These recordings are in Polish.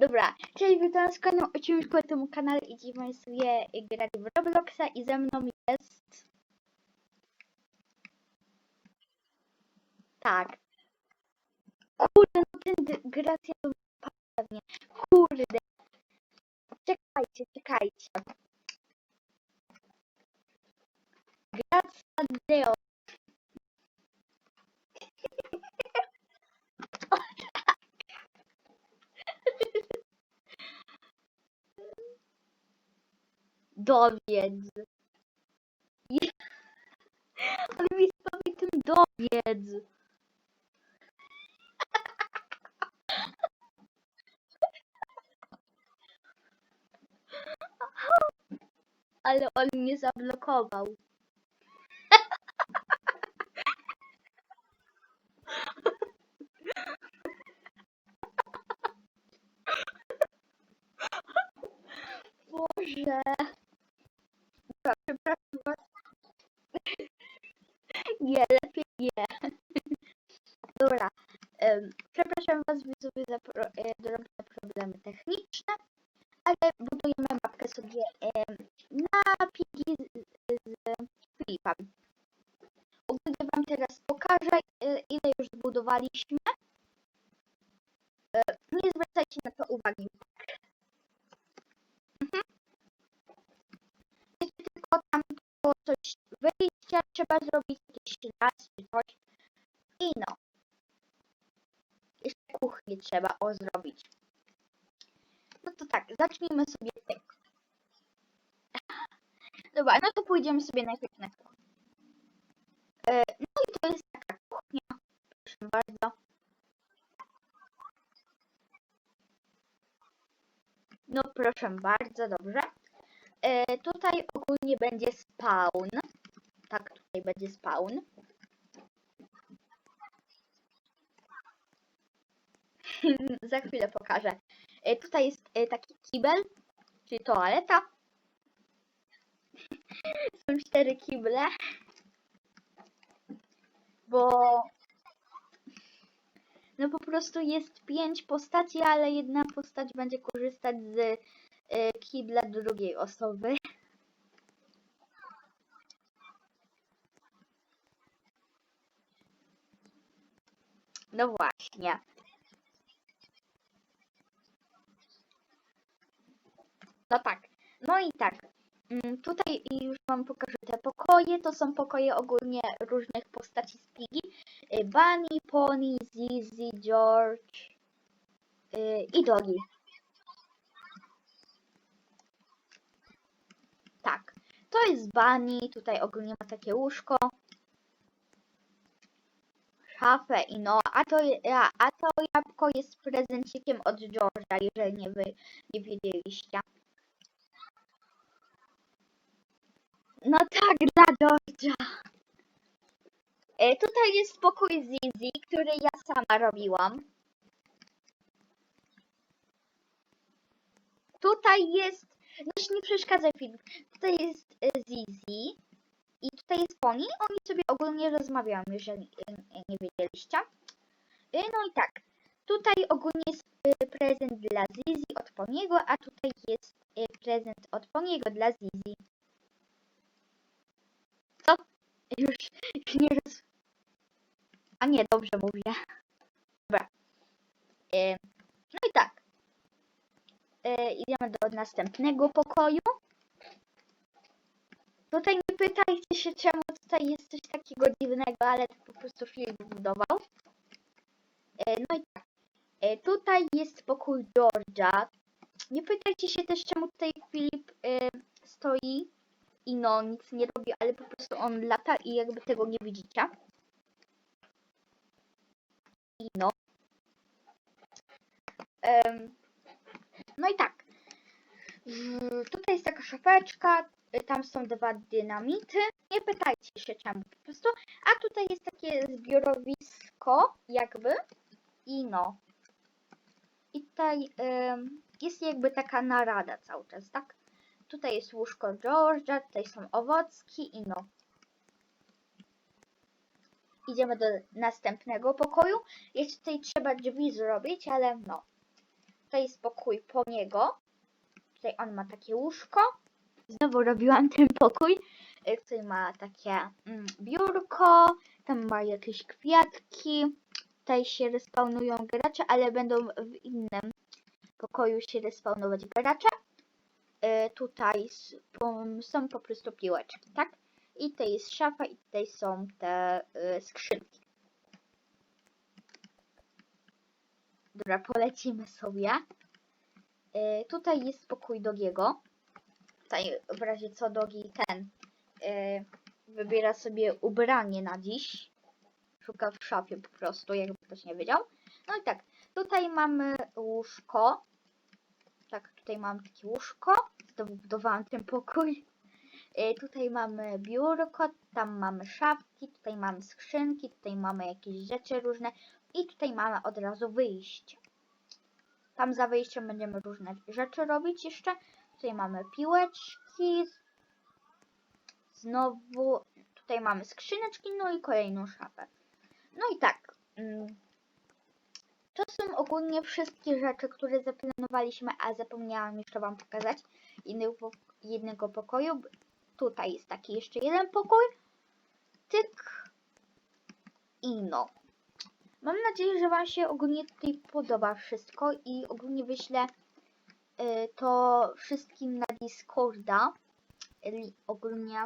Dobra, cześć, witam w kolejnym odcinku na tym kanale i dziś mamy sobie grać w Robloxa i ze mną jest... Tak. Kurde, no ten Gracja to pewnie. Kurde. Czekajcie, czekajcie. Gracja Deo. Dowiedz. Je- Ale mi sprawi tym dowiedz. Ale on mnie zablokował. Boże. Dobra, przepraszam was. Nie, lepiej nie. Dobra. em, przepraszam was widzowie za e, drobne problemy techniczne, ale budujemy mapkę sobie na pigi z, z Filipem. Ogólnie wam teraz pokażę, e, ile już zbudowaliśmy. Raz czy coś. I no. Jeszcze kuchnię trzeba o zrobić. No to tak, zacznijmy sobie tego. Dobra, no to pójdziemy sobie najpierw na kuchnię. E, no i to jest taka kuchnia. Proszę bardzo. No proszę bardzo, dobrze. E, tutaj ogólnie będzie spawn. Tak, tutaj będzie spawn. Za chwilę pokażę. E, tutaj jest e, taki kibel, czyli toaleta. Są cztery kible. Bo no po prostu jest pięć postaci, ale jedna postać będzie korzystać z e, kibla drugiej osoby. No właśnie. No tak. No i tak. mm, Tutaj już wam pokażę te pokoje. To są pokoje ogólnie różnych postaci z Piggy. Y, Bunny, Pony, Zizi, George y, i Doggy. Tak. To jest Bunny. Tutaj ogólnie ma takie łóżko. Szafę i no, a to, a, a to jabłko jest prezencikiem od George'a, jeżeli nie wy nie wiedzieliście. No tak, dla George'a. E, tutaj jest pokój Zizi, który ja sama robiłam. Tutaj jest, no nie przeszkadzaj film, tutaj jest e, Zizi i tutaj jest Pony. Oni sobie ogólnie rozmawiają, jeżeli e, nie wiedzieliście. E, No i tak, tutaj ogólnie jest prezent dla Zizi od Poniego, a tutaj jest prezent od Poniego dla Zizi. Co? Już nie roz... A nie, dobrze mówię. Dobra. E, no i tak. E, idziemy do następnego pokoju. Tutaj nie pytajcie się, czemu tutaj jest coś takiego dziwnego, ale to po prostu film budował. E, no i tak. E, tutaj jest pokój George'a. Nie pytajcie się też, czemu tutaj Filip e, stoi i no nic nie robi, ale po prostu on lata i jakby tego nie widzicie. I no. Em, no i tak. W- Tutaj jest taka szafeczka, y, tam są dwa dynamity. Nie pytajcie się czemu po prostu. A tutaj jest takie zbiorowisko, jakby. I no. I tutaj em, jest jakby taka narada cały czas, tak? Tutaj jest łóżko George'a, tutaj są owocki i no. Idziemy do następnego pokoju. Jeszcze tutaj trzeba drzwi zrobić, ale no. tutaj jest pokój po niego. Tutaj on ma takie łóżko. Znowu robiłam ten pokój. y, Tutaj ma takie mm, biurko. Tam ma jakieś kwiatki. Tutaj się respawnują gracze, ale będą w innym pokoju się respawnować gracze. Y, Tutaj są po prostu piłeczki, tak? I tutaj jest szafa i tutaj są te y, skrzynki. Dobra, polecimy sobie. Y, tutaj jest pokój Dogiego. Tutaj w razie co Dogi ten wybiera sobie ubranie na dziś. Szuka w szafie po prostu, jakby ktoś nie wiedział. No i tak, tutaj mamy łóżko. Tak, tutaj mam takie łóżko. Znowu budowałam ten pokój. Y, Tutaj mamy biurko, tam mamy szafki, tutaj mamy skrzynki, tutaj mamy jakieś rzeczy różne i tutaj mamy od razu wyjście. Tam za wyjściem będziemy różne rzeczy robić jeszcze. Tutaj mamy piłeczki. Znowu tutaj mamy skrzyneczki, no i kolejną szafę. No i tak. To są ogólnie wszystkie rzeczy, które zaplanowaliśmy, a zapomniałam jeszcze Wam pokazać innego, jednego pokoju. Tutaj jest taki jeszcze jeden pokój. Tyk. I no. Mam nadzieję, że Wam się ogólnie tutaj podoba wszystko i ogólnie wyślę y, to wszystkim na Discorda. Li- Ogólnie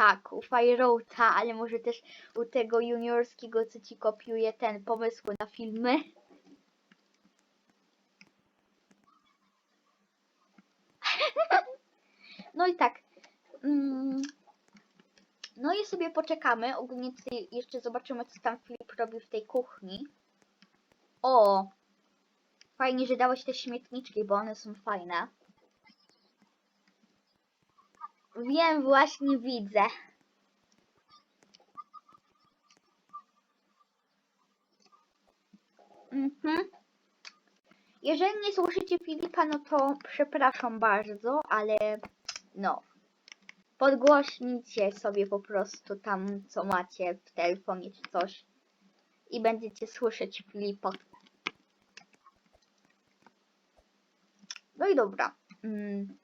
tak, u Fireouta, ale może też u tego juniorskiego, co ci kopiuje ten pomysł na filmy. No i tak. Mm, no i sobie poczekamy. Ogólnie tutaj jeszcze zobaczymy, co tam Filip robi w tej kuchni. O! Fajnie, że dałeś te śmietniczki, bo one są fajne. Wiem, właśnie widzę. Mhm. Jeżeli nie słyszycie Filipa, no to przepraszam bardzo, ale no. Podgłośnijcie sobie po prostu tam, co macie w telefonie czy coś. I będziecie słyszeć Filipa. No i dobra. Mm.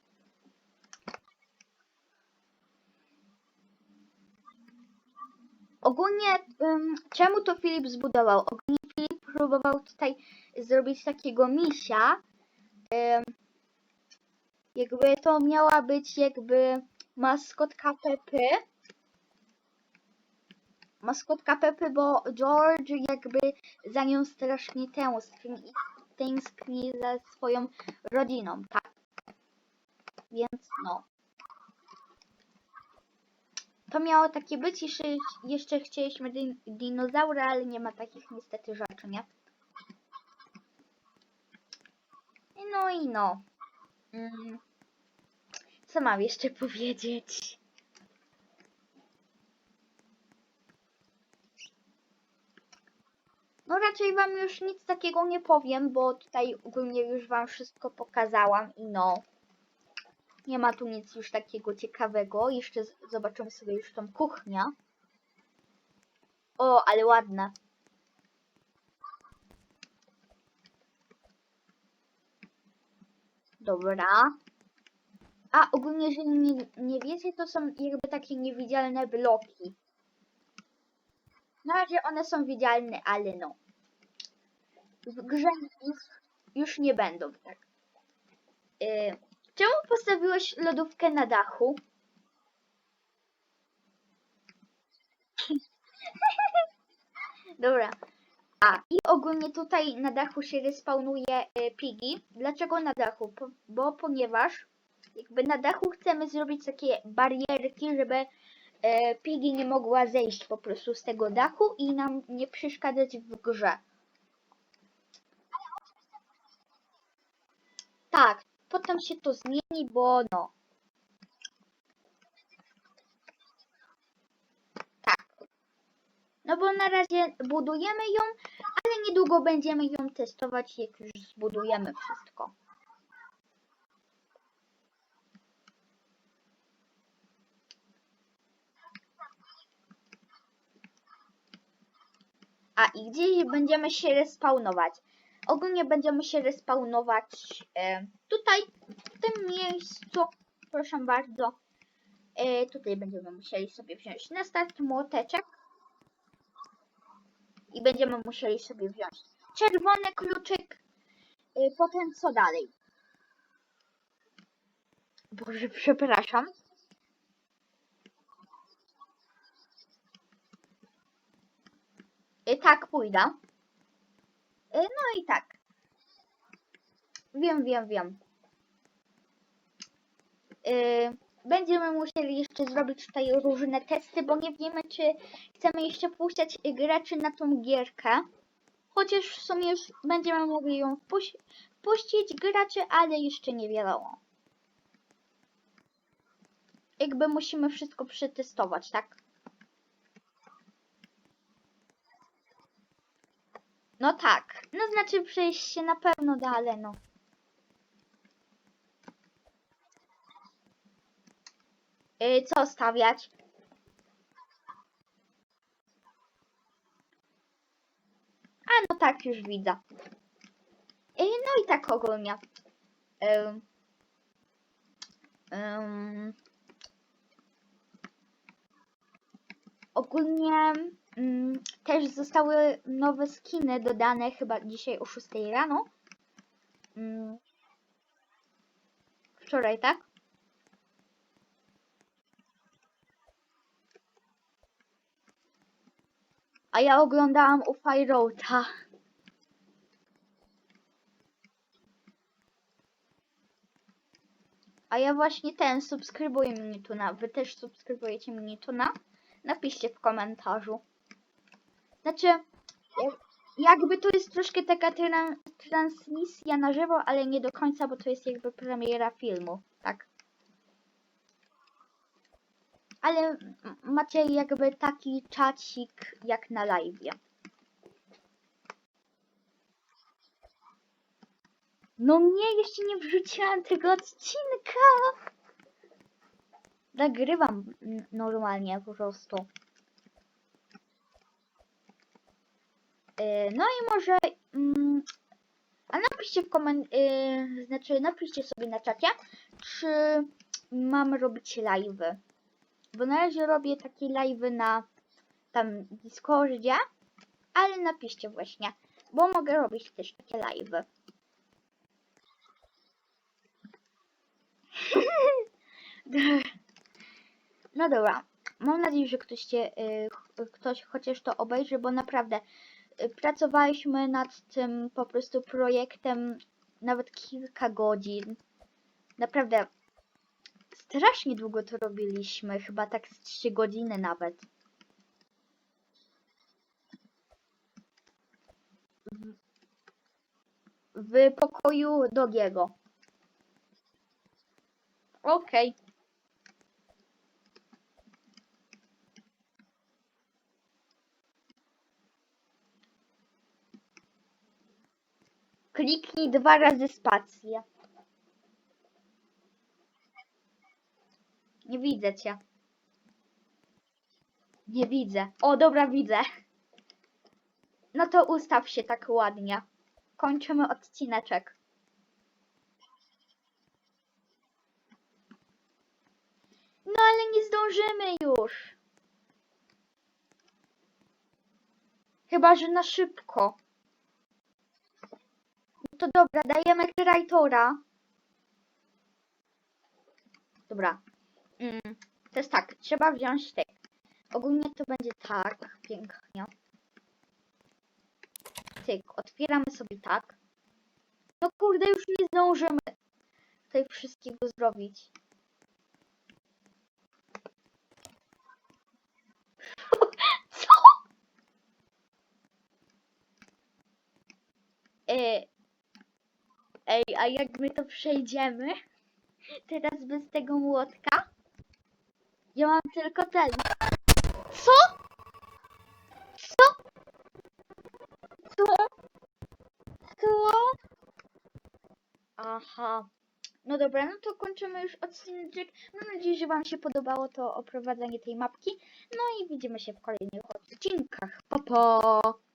Ogólnie, ym, czemu to Filip zbudował? Ogólnie Filip próbował tutaj zrobić takiego misia. Ym, jakby to miała być jakby maskotka Pepy. Maskotka Pepy, bo George jakby za nią strasznie tęskni, tęskni za swoją rodziną, tak? Więc no. To miało takie być, jeszcze, jeszcze chcieliśmy din dinozaury, ale nie ma takich niestety rzeczy, nie? No i no. Mm. Co mam jeszcze powiedzieć? No raczej wam już nic takiego nie powiem, bo tutaj ogólnie już wam wszystko pokazałam i no. Nie ma tu nic już takiego ciekawego. Jeszcze zobaczymy sobie już tą kuchnię. O, ale ładna. Dobra. A ogólnie, jeżeli nie, nie wiecie, to są jakby takie niewidzialne bloki. Na razie one są widzialne, ale no. W grze już, już nie będą, tak. Y, czemu postawiłeś lodówkę na dachu? Dobra. A, i ogólnie tutaj na dachu się respawnuje y, pigi. Dlaczego na dachu? Bo ponieważ jakby na dachu chcemy zrobić takie barierki, żeby y, pigi nie mogła zejść po prostu z tego dachu i nam nie przeszkadzać w grze. Tak, potem się to zmieni, bo no. Tak. No bo na razie budujemy ją, ale niedługo będziemy ją testować, jak już zbudujemy wszystko. A i gdzieś będziemy się respawnować. Ogólnie będziemy się respawnować e, tutaj, w tym miejscu. Proszę bardzo. E, tutaj będziemy musieli sobie wziąć na start młoteczek. I będziemy musieli sobie wziąć czerwony kluczyk. E, potem co dalej? Boże, przepraszam. E, tak, pójdę. E, no i tak. Wiem, wiem, wiem. Yy, będziemy musieli jeszcze zrobić tutaj różne testy, bo nie wiemy, czy chcemy jeszcze puszczać graczy na tą gierkę. Chociaż w sumie już będziemy mogli ją wpuścić graczy, ale jeszcze nie wiadomo. Jakby musimy wszystko przetestować, tak? No tak. No znaczy przejść się na pewno da, ale no. Yy, co stawiać? A no tak, już widzę. Yy, no i tak ogólnie. Ym, ym, ogólnie też zostały nowe skiny dodane chyba dzisiaj o 6 rano. Ym, wczoraj, tak? A ja oglądałam u Fireouta. A ja właśnie ten subskrybuję Minituna. Wy też subskrybujecie Minituna? Napiszcie w komentarzu. Znaczy, jak- jakby to jest troszkę taka tran- transmisja na żywo, ale nie do końca, bo to jest jakby premiera filmu, tak? Ale macie jakby taki czacik jak na live. No nie, jeszcze nie wrzuciłam tego odcinka. Nagrywam normalnie po prostu. No i może. mm, A napiszcie w koment... Yy, znaczy napiszcie sobie na czacie, czy mam robić live'y. Bo na razie robię takie live'y na tam Discordzie, ale napiszcie właśnie, bo mogę robić też takie live'y. No dobra. Mam nadzieję, że ktoś, cię, y, ch- ktoś chociaż to obejrzy, bo naprawdę pracowaliśmy nad tym po prostu projektem nawet kilka godzin. Naprawdę strasznie długo to robiliśmy, chyba tak z 3 godziny nawet. W, pokoju Dogiego. Okej. Kliknij dwa razy spację. Nie widzę cię. Nie widzę. O, dobra, widzę. No to ustaw się tak ładnie. Kończymy odcineczek. No ale nie zdążymy już. Chyba, że na szybko. To dobra, dajemy kreatora. Dobra. Mm, to jest tak, trzeba wziąć te. Ogólnie to będzie tak, pięknie. Tyk, otwieramy sobie tak. No kurde, już nie zdążymy tutaj wszystkiego zrobić. Co? Ej, ej, a jak my to przejdziemy? Teraz bez tego młotka? Ja mam tylko ten. Co? Co? Co? Co? Aha. No dobra, no to kończymy już odcinek. Mam nadzieję, że Wam się podobało to oprowadzenie tej mapki. No i widzimy się w kolejnych odcinkach. Pa, pa!